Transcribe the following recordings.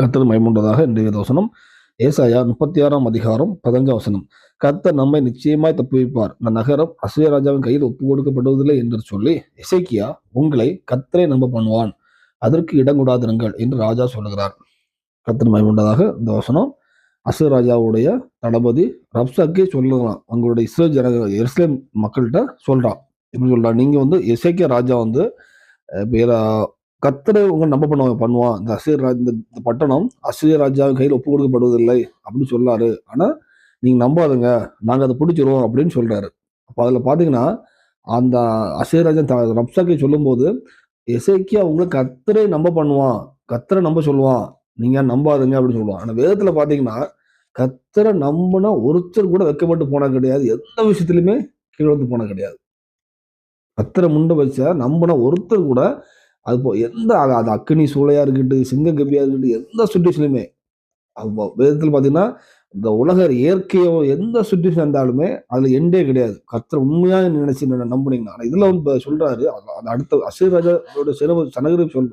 கர்த்தர் மயமுண்டதாக இன்றைய தோசனம் ஏசாயா முப்பத்தி ஆறாம் அதிகாரம் பதினஞ்சாம் வசனம். கர்த்தர் நம்மை நிச்சயமாய் தப்புவிப்பார். இந்த நகரம் அசுய ராஜாவின் கையில் ஒப்பு கொடுக்கப்படுவதில்லை என்று சொல்லி இசைக்கியா உங்களை கர்த்தரை நம்ப பண்ணுவான். அதற்கு இடம் கூடாதிருங்கள் என்று ராஜா சொல்லுகிறார். கர்த்தர் மயமுண்டதாக இந்த வசனம். அசுர ராஜாவுடைய தளபதி ரப்சாக்கே சொல்லலாம் அவங்களுடைய இஸ்ரோ ஜன இஸ்லேம் மக்கள்கிட்ட சொல்றான். எப்படி சொல்றான்? நீங்க வந்து இசைக்கிய ராஜா வந்து கத்தரை உங்க நம்ப பண்ணுவாங்க பண்ணுவான். இந்த அசிரியர் இந்த பட்டணம் அசிரியர் ராஜாவின் கையில் ஒப்பு கொடுக்கப்படுவதில்லை அப்படின்னு சொல்லாரு. ஆனா நீங்க நம்பாதுங்க. நாங்க அதை பிடிச்சிருவோம் அப்படின்னு சொல்றாரு. அப்ப அதுல பாத்தீங்கன்னா அந்த அசிரியர் ராஜா த- ரப்சாக்கே சொல்லும்போது இசைக்கு அவங்க கத்தரை நம்ப பண்ணுவான். கத்தரை நம்ப சொல்லுவான். நீங்க நம்பாதுங்க அப்படின்னு சொல்லுவான். ஆனா வேதத்துல பாத்தீங்கன்னா கத்தரை நம்பினா ஒருத்தர் கூட வைக்கப்பட்டு போனா கிடையாது. எந்த விஷயத்துலையுமே கீழே வந்து போன கிடையாது. கத்தரை முண்ட வச்சா நம்பினா ஒருத்தர் கூட அது போ எந்த அது அது அக்கினி சூளையாக இருக்கட்டும் சிங்க கபியா இருக்கட்டும் எந்த சுச்சுவேஷன்லையுமே வேதத்தில் பார்த்தீங்கன்னா இந்த உலக இயற்கையோ எந்த சுச்சுவேஷன் இருந்தாலுமே அதில் எண்டே கிடையாது. கத்திர உண்மையாக நினைச்சு ந- நம்புனீங்கன்னா ஆனா இதில் வந்து இப்ப அது அடுத்த அசீர் ராஜாவோட சிறப்பு சனகரி சொல்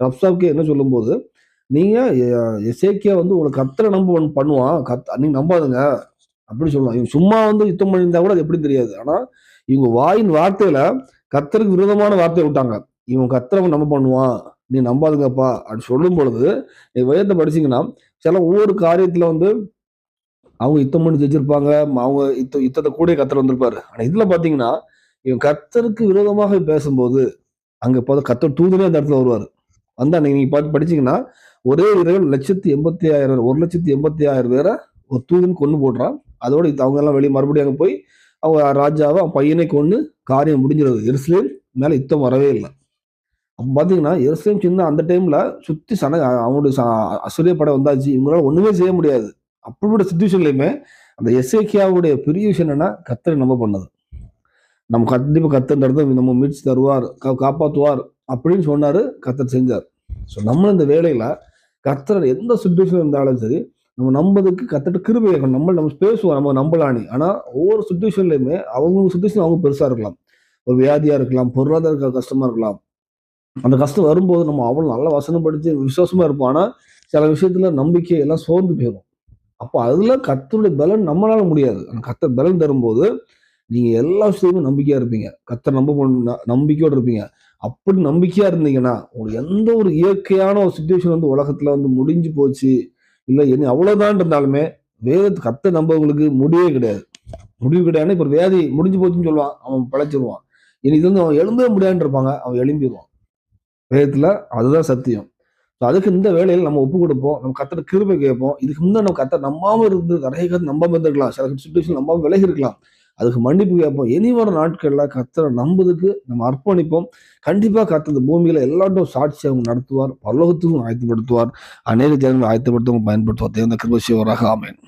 ரப்சாப்கே என்ன சொல்லும்போது நீங்கள் எ- வந்து உங்களை கத்தரை நம்ப பண்ணுவான். கத் நீங்கள் நம்பாதுங்க. அப்படி சொல்லுவான் இவங்க சும்மா வந்து யுத்தம் பண்ணியிருந்தா கூட அது எப்படி தெரியாது. ஆனால் இவங்க வாயின் வார்த்தையில் கத்தருக்கு விரோதமான வார்த்தையை விட்டாங்க. இவன் கத்துறவன் நம்ம பண்ணுவான். நீ நம்பாதுங்கப்பா. அப்படி சொல்லும் பொழுது நீ வேதத்தை படிச்சீங்கன்னா சில ஒவ்வொரு காரியத்தில் வந்து அவங்க யுத்தம் பண்ணி ஜெயிச்சிருப்பாங்க. அவங்க யுத்த யுத்தத்தை கூட கத்தர் வந்திருப்பாரு. ஆனால் இதில் பார்த்தீங்கன்னா இவன் கத்தருக்கு விரோதமாக பேசும்போது அங்கே இப்போ கத்தர் தூதனே அந்த இடத்துல வருவார். வந்தா நீங்க நீங்கள் பார்த்து படிச்சீங்கன்னா ஒரே இரவில் லட்சத்தி எண்பத்தி ஆயிரம் ஒரு லட்சத்தி எண்பத்தி ஆயிரம் பேரை ஒரு தூதன் கொண்டு போடுறான். அதோட அவங்க எல்லாம் வெளியே மறுபடியும் அங்கே போய் அவங்க ராஜாவை அவன் பையனை கொண்டு காரியம் முடிஞ்சிருது. எருசலேம் மேலே யுத்தம் வரவே இல்லை. அப்போ பார்த்தீங்கன்னா எருசலேம் சின்ன அந்த டைம்ல சுத்தி சன அவனுடைய ச- அசுரிய படம் வந்தாச்சு. இவங்களால ஒண்ணுமே செய்ய முடியாது. அப்படிப்பட்ட சுச்சுவேஷன்லையுமே அந்த எஸ்ஏக்கியாவுடைய பெரிய விஷயம் என்னன்னா கத்தரை நம்ம பண்ணது. நம்ம கண்டிப்பாக கத்தர் இடத்துல நம்ம மீட்சி தருவார் கா- அப்படின்னு சொன்னார் கத்தர் செஞ்சார். ஸோ நம்ம இந்த வேலையில் கத்தர் எந்த சுச்சுவேஷன் இருந்தாலும் சரி நம்ம நம்பதுக்கு கத்தட்டு கிருபை இருக்கணும். நம்ம நம்ம பேசுவோம் நம்ம நம்பலானி ஆனால் ஒவ்வொரு சுச்சுவேஷன்லையுமே அவங்க சுச்சுவேஷன் அவங்க பெருசாக இருக்கலாம். ஒரு வியாதியாக இருக்கலாம் பொருளாதார கஷ்டமாக இருக்கலாம். அந்த கஷ்டம் வரும்போது நம்ம அவ்வளவு நல்ல வசனம் படித்து விசுவாசமா இருப்போம். ஆனா சில விஷயத்துல நம்பிக்கை எல்லாம் சோர்ந்து போயிடும் அப்போ அதுல கத்தருடைய பலன் நம்மளால முடியாது. அந்த கத்த பலன் தரும்போது நீங்க எல்லா விஷயத்தையுமே நம்பிக்கையா இருப்பீங்க. கத்தர் நம்ப பண்ண- நம்பிக்கையோட இருப்பீங்க. அப்படி நம்பிக்கையா இருந்தீங்கன்னா உங்களுக்கு எந்த ஒரு இயற்கையான ஒரு சுச்சுவேஷன் வந்து உலகத்துல வந்து முடிஞ்சு போச்சு. இல்லை என்ன அவ்வளவுதான் இருந்தாலுமே வேதத்தை கத்த நம்பவங்களுக்கு முடிவே கிடையாது. முடிவு கிடையாது. இப்ப வியாதி முடிஞ்சு போச்சுன்னு சொல்லுவான். அவன் பிழைச்சிருவான். இனி இது வந்து அவன் எழும்பவே முடியாதுன்னு இருப்பாங்க. அவன் எழும்பிடுவான் வேதத்துல அதுதான் சத்தியம். ஸோ அதுக்கு இந்த வேலையில நம்ம ஒப்பு கொடுப்போம். நம்ம கத்தர் கிருபை கேட்போம். இதுக்கு முன்னாடி நம்ம கத்தர் நம்பாம இருந்து நிறைய கத்து நம்பாம இருந்திருக்கலாம். சில சுச்சுவேஷன் நம்பாம விலகி இருக்கலாம். அதுக்கு மன்னிப்பு கேட்போம். இனி வர நாட்கள்ல கத்தரை நம்புதுக்கு நம்ம அர்ப்பணிப்போம். கண்டிப்பா கத்தர் இந்த பூமியில எல்லாட்டும் சாட்சி அவங்க நடத்துவார். பல்லோகத்துக்கும் ஆயத்தப்படுத்துவார். அநேக ஜனங்களை ஆயத்தப்படுத்தவும் பயன்படுத்துவார். தேர்ந்த கிருபசிவராக ஆமேன்.